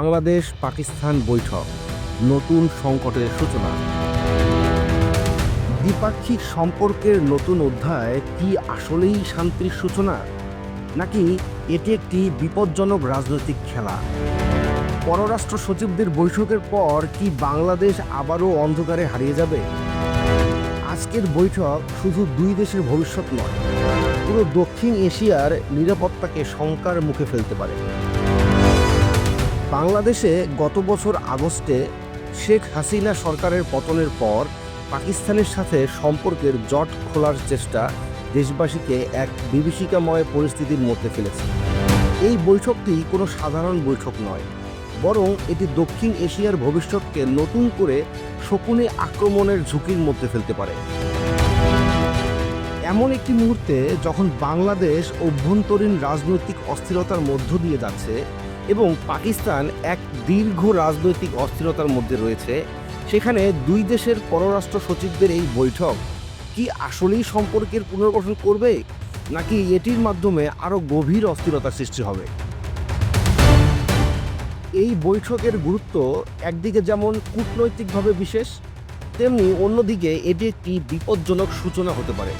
বাংলাদেশ পাকিস্তান বৈঠক। নতুন সংকটের সূচনা। দ্বিপাক্ষিক সম্পর্কের নতুন অধ্যায় কি আসলেই শান্তির সূচনা? নাকি এটি একটি বিপজ্জনক রাজনৈতিক খেলা? পররাষ্ট্র সচিবদের বৈঠকের পর কি বাংলাদেশ আবারও অন্ধকারে হারিয়ে যাবে? আজকের বৈঠক শুধু দুই দেশের ভবিষ্যৎ নয়, পুরো দক্ষিণ এশিয়ার নিরাপত্তাকে শঙ্কার মুখে ফেলতে পারে। বাংলাদেশে গত বছর আগস্টে শেখ হাসিনা সরকারের পতনের পর পাকিস্তানের সাথে সম্পর্কের জট খোলার চেষ্টা দেশবাসীকে এক বিভীষিকাময় পরিস্থিতির মধ্যে ফেলেছে। এই বৈঠকটি কোনো সাধারণ বৈঠক নয়, বরং এটি দক্ষিণ এশিয়ার ভবিষ্যৎকে নতুন করে শকুনে আক্রমণের ঝুঁকির মধ্যে ফেলতে পারে। এমন একটি মুহূর্তে যখন বাংলাদেশ অভ্যন্তরীণ রাজনৈতিক অস্থিরতার মধ্য দিয়ে যাচ্ছে এবং পাকিস্তান এক দীর্ঘ রাজনৈতিক অস্থিরতার মধ্যে রয়েছে। সেখানে দুই দেশের পররাষ্ট্র সচিবদের এই বৈঠক কি আসলেই সম্পর্কের পুনর্গঠন করবে, নাকি এটির মাধ্যমে আরও গভীর অস্থিরতা সৃষ্টি হবে? এই বৈঠকের গুরুত্ব একদিকে যেমন কূটনৈতিকভাবে বিশেষ, তেমনি অন্যদিকে এটি একটি বিপজ্জনক সূচনা হতে পারে।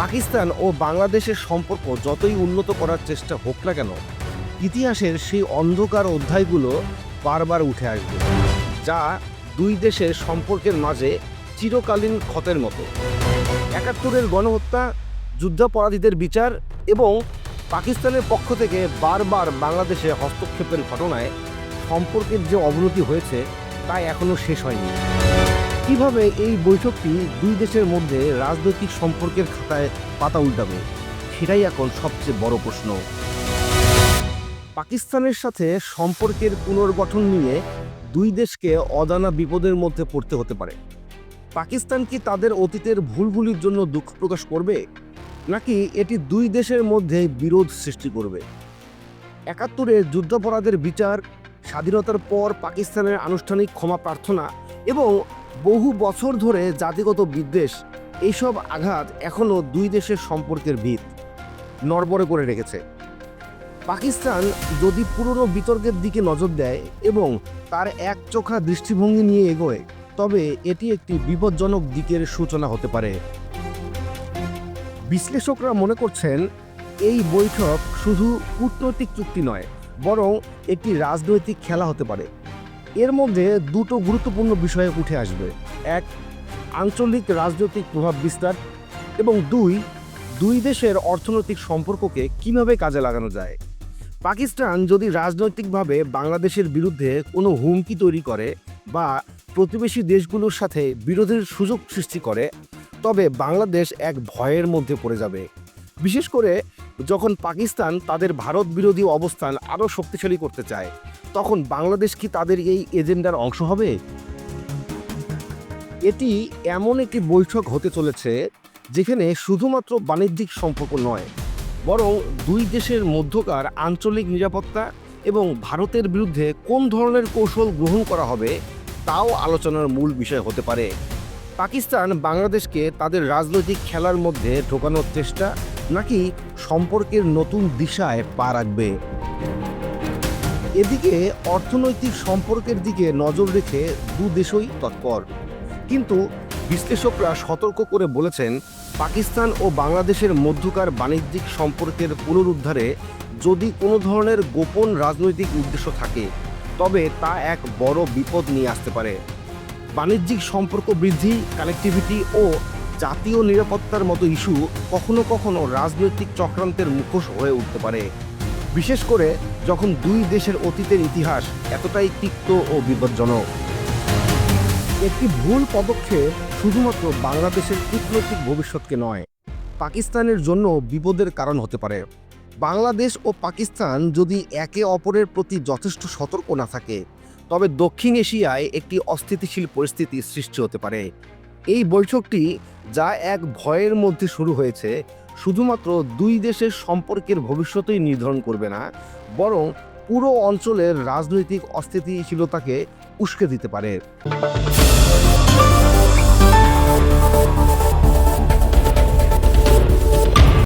পাকিস্তান ও বাংলাদেশের সম্পর্ক যতই উন্নত করার চেষ্টা হোক না কেন ইতিহাসের সেই অন্ধকার অধ্যায়গুলো বারবার উঠে আসবে, যা দুই দেশের সম্পর্কের মাঝে চিরকালীন ক্ষতের মতো। একাত্তরের গণহত্যা, যুদ্ধাপরাধীদের বিচার এবং পাকিস্তানের পক্ষ থেকে বারবার বাংলাদেশে হস্তক্ষেপের ঘটনায় সম্পর্কের যে অবনতি হয়েছে, তা এখনও শেষ হয়নি। কীভাবে এই বৈঠকটি দুই দেশের মধ্যে রাজনৈতিক সম্পর্কের খাতায় পাতা উল্টাবে, সেটাই এখন সবচেয়ে বড় প্রশ্ন। পাকিস্তানের সাথে সম্পর্কের পুনর্গঠন নিয়ে দুই দেশকে অজানা বিপদের মধ্যে পড়তে হতে পারে। পাকিস্তান কি তাদের অতীতের ভুলগুলির জন্য দুঃখ প্রকাশ করবে, নাকি এটি দুই দেশের মধ্যে বিরোধ সৃষ্টি করবে? একাত্তরের যুদ্ধাপরাধের বিচার, স্বাধীনতার পর পাকিস্তানের আনুষ্ঠানিক ক্ষমা প্রার্থনা এবং বহু বছর ধরে জাতিগত বিদ্বেষ এইসব আঘাত এখনও দুই দেশের সম্পর্কের ভিত নড়বড়ে করে রেখেছে। পাকিস্তান যদি পুরনো বিতর্কের দিকে নজর দেয় এবং তার একচোখা দৃষ্টিভঙ্গি নিয়ে এগোয়, তবে এটি একটি বিপজ্জনক দিকের সূচনা হতে পারে। বিশ্লেষকরা মনে করছেন, এই বৈঠক শুধু কূটনৈতিক চুক্তি নয়, বরং একটি রাজনৈতিক খেলা হতে পারে। এর মধ্যে দুটো গুরুত্বপূর্ণ বিষয় উঠে আসবে। এক, আঞ্চলিক রাজনৈতিক প্রভাব বিস্তার এবং দুই দুই দেশের অর্থনৈতিক সম্পর্ককে কীভাবে কাজে লাগানো যায়। পাকিস্তান যদি রাজনৈতিকভাবে বাংলাদেশের বিরুদ্ধে কোনো হুমকি তৈরি করে বা প্রতিবেশী দেশগুলোর সাথে বিরোধের সুযোগ সৃষ্টি করে, তবে বাংলাদেশ এক ভয়ের মধ্যে পড়ে যাবে। বিশেষ করে যখন পাকিস্তান তাদের ভারত বিরোধী অবস্থান আরও শক্তিশালী করতে চায়, তখন বাংলাদেশ কি তাদের এই এজেন্ডার অংশ হবে? এটি এমন একটি বৈঠক হতে চলেছে, যেখানে শুধুমাত্র বাণিজ্যিক সম্পর্ক নয় বরং দুই দেশের মধ্যকার আঞ্চলিক নিরাপত্তা এবং ভারতের বিরুদ্ধে কোন ধরনের কৌশল গ্রহণ করা হবে, তাও আলোচনার মূল বিষয় হতে পারে। পাকিস্তান বাংলাদেশকে তাদের রাজনৈতিক খেলার মধ্যে ঢোকানোর চেষ্টা নাকি সম্পর্কের নতুন দিশায় পা রাখবে? এদিকে অর্থনৈতিক সম্পর্কের দিকে নজর রেখে দু দেশই তৎপর। কিন্তু বিশ্লেষকরা সতর্ক করে বলেছেন, পাকিস্তান ও বাংলাদেশের মধ্যকার বাণিজ্যিক সম্পর্কের পুনরুদ্ধারে যদি কোনো ধরনের গোপন রাজনৈতিক উদ্দেশ্য থাকে, তবে তা এক বড় বিপদ নিয়ে আসতে পারে। বাণিজ্যিক সম্পর্ক বৃদ্ধি, কানেক্টিভিটি ও জাতীয় নিরাপত্তার মতো ইস্যু কখনো কখনো রাজনৈতিক চক্রান্তের মুখোশ হয়ে উঠতে পারে। বিশেষ করে যখন দুই দেশের অতীতের ইতিহাস এতটাই তিক্ত ও বিপজ্জনক। একটি ভুল পদক্ষেপ শুধুমাত্র বাংলাদেশের কূটনৈতিক ভবিষ্যৎকে নয়, পাকিস্তানের জন্য বিপদের কারণ হতে পারে। বাংলাদেশ ও পাকিস্তান যদি একে অপরের প্রতি যথেষ্ট সতর্ক না থাকে, তবে দক্ষিণ এশিয়ায় একটি অস্থিতিশীল পরিস্থিতি সৃষ্টি হতে পারে। এই বৈঠকটি, যা এক ভয়ের মধ্যে শুরু হয়েছে, শুধুমাত্র দুই দেশের সম্পর্কের ভবিষ্যতই নির্ধারণ করবে না, বরং পুরো অঞ্চলের রাজনৈতিক অস্থিতিশীলতাকে উস্কে দিতে পারে।